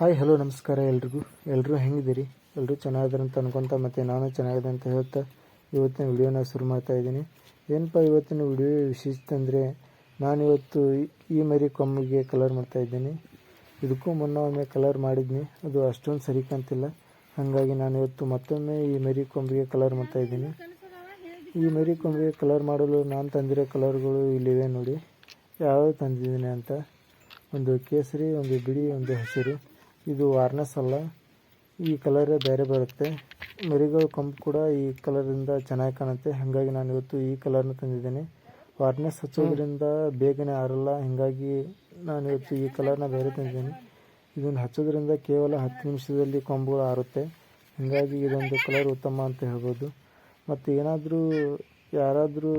Hi, hello, ನಮಸ್ಕಾರ ಎಲ್ರಿಗೂ. ಎಲ್ಲರೂ ಹೆಂಗಿದ್ದೀರಿ? ಎಲ್ಲರೂ ಚೆನ್ನಾಗಿದ್ದಾರೆ ಅಂತ ಅನ್ಕೊಂತ ಮತ್ತು ನಾನು ಚೆನ್ನಾಗಿದೆ ಅಂತ ಹೇಳ್ತಾ ಇವತ್ತಿನ ವಿಡಿಯೋನ ಶುರು ಮಾಡ್ತಾ ಇದ್ದೀನಿ. ಏನಪ್ಪ ಇವತ್ತಿನ ವಿಡಿಯೋ ವಿಶೇಷತೆ ಅಂದರೆ, ನಾನಿವತ್ತು ಈ- ಈ ಮರಿ ಕೊಮ್ಮಿಗೆ ಕಲರ್ ಮಾಡ್ತಾ ಇದ್ದೀನಿ. ಇದಕ್ಕೂ ಮುನ್ನ ಒಮ್ಮೆ ಕಲರ್ ಮಾಡಿದ್ನಿ. ಅದು ಅಷ್ಟೊಂದು ಸರಿ ಕಾಣ್ತಿಲ್ಲ. ಹಾಗಾಗಿ ನಾನು ಇವತ್ತು ಮತ್ತೊಮ್ಮೆ ಈ ಮರಿ ಕೊಂಬಿಗೆ ಕಲರ್ ಮಾಡ್ತಾ ಇದ್ದೀನಿ. ಈ ಮರಿ ಕೊಂಬಿಗೆ ಕಲರ್ ಮಾಡಲು ನಾನು ತಂದಿರೋ ಕಲರ್ಗಳು ಇಲ್ಲಿವೆ ನೋಡಿ. ಯಾವ್ಯಾವ ತಂದಿದ್ದೀನಿ ಅಂತ? ಒಂದು ಕೇಸರಿ, ಒಂದು ಬಿಳಿ, ಒಂದು ಹಸಿರು. ಇದು ವಾರ್ನೆಸ್ ಅಲ್ಲ. ಈ ಕಲರೇ ಬೇರೆ ಬರುತ್ತೆ. ಮರಿಗಳ ಕೊಂಬು ಕೂಡ ಈ ಕಲರಿಂದ ಚೆನ್ನಾಗಿ ಕಾಣುತ್ತೆ. ಹಾಗಾಗಿ ನಾನು ಇವತ್ತು ಈ ಕಲರ್ನ ತಂದಿದ್ದೇನೆ. ವಾರ್ನೆಸ್ ಹಚ್ಚೋದ್ರಿಂದ ಬೇಗನೆ ಆರಲ್ಲ. ಹಾಗಾಗಿ ನಾನು ಇವತ್ತು ಈ ಕಲರ್ನ ಬೇರೆ ತಂದಿದ್ದೇನೆ. ಇದನ್ನು ಹಚ್ಚೋದ್ರಿಂದ ಕೇವಲ ಹತ್ತು ನಿಮಿಷದಲ್ಲಿ ಕೊಂಬುಗಳು ಆರುತ್ತೆ. ಹಾಗಾಗಿ ಇದೊಂದು ಕಲರ್ ಉತ್ತಮ ಅಂತ ಹೇಳ್ಬೋದು. ಮತ್ತು ಏನಾದರೂ ಯಾರಾದರೂ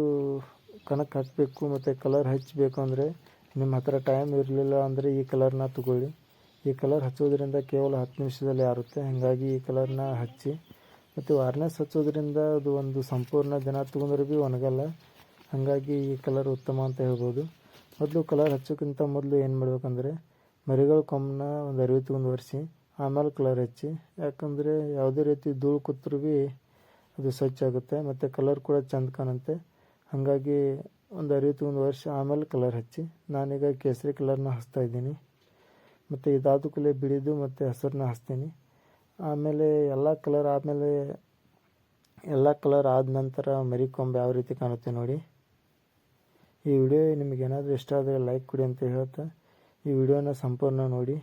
ಕಣಕ್ಕೆ ಹಚ್ಚಬೇಕು ಮತ್ತು ಕಲರ್ ಹಚ್ಚಬೇಕು ಅಂದರೆ ನಿಮ್ಮ ಹತ್ರ ಟೈಮ್ ಇರಲಿಲ್ಲ ಅಂದರೆ ಈ ಕಲರ್ನ ತಗೊಳ್ಳಿ. ಈ ಕಲರ್ ಹಚ್ಚೋದ್ರಿಂದ ಕೇವಲ ಹತ್ತು ನಿಮಿಷದಲ್ಲಿ ಆರುತ್ತೆ. ಹಾಗಾಗಿ ಈ ಕಲರ್ನ ಹಚ್ಚಿ, ಮತ್ತು ವಾರ್ನೆಸ್ ಹಚ್ಚೋದ್ರಿಂದ ಅದು ಒಂದು ಸಂಪೂರ್ಣ ದಿನ ತಗೊಂಡ್ರೆ ಭೀ ಒಣಗಲ್ಲ. ಹಾಗಾಗಿ ಈ ಕಲರ್ ಉತ್ತಮ ಅಂತ ಹೇಳ್ಬೋದು. ಮೊದಲು ಕಲರ್ ಹಚ್ಚೋಕ್ಕಿಂತ ಮೊದಲು ಏನು ಮಾಡಬೇಕಂದ್ರೆ, ಮರಿಗಳ ಕೊಮ್ಮನ ಒಂದು ಅರಿವೆ ತೊಗೊಂಡು ಒರೆಸಿ, ಆಮೇಲೆ ಕಲರ್ ಹಚ್ಚಿ. ಯಾಕಂದರೆ ಯಾವುದೇ ರೀತಿ ಧೂಳು ಕೂತ್ರು ಭೀ ಅದು ಸ್ವಚ್ಛ ಆಗುತ್ತೆ, ಮತ್ತು ಕಲರ್ ಕೂಡ ಚಂದ ಕಾಣುತ್ತೆ. ಹಾಗಾಗಿ ಒಂದು ಅರಿವು ತೊಗೊಂಡು ವರ್ಷ ಆಮೇಲೆ ಕಲರ್ ಹಚ್ಚಿ. ನಾನೀಗ ಕೇಸರಿ ಕಲರ್ನ ಹಚ್ತಾ ಇದ್ದೀನಿ. ಮತ್ತು ಇದಾದ ಕೂಡಲೇ ಬಿಳಿದು ಮತ್ತು ಹಸಿರನ್ನ ಹಚ್ತೀನಿ. ಆಮೇಲೆ ಎಲ್ಲ ಕಲರ್ ಆದಮೇಲೆ ಎಲ್ಲ ಕಲರ್ ಆದ ನಂತರ ಮರಿ ಕೊಂಬೆ ಯಾವ ರೀತಿ ಕಾಣುತ್ತೆ ನೋಡಿ. ಈ ವಿಡಿಯೋ ನಿಮಗೇನಾದರೂ ಇಷ್ಟ ಆದರೆ ಲೈಕ್ ಕೊಡಿ ಅಂತ ಹೇಳ್ತಾ, ಈ ವಿಡಿಯೋನ ಸಂಪೂರ್ಣ ನೋಡಿ.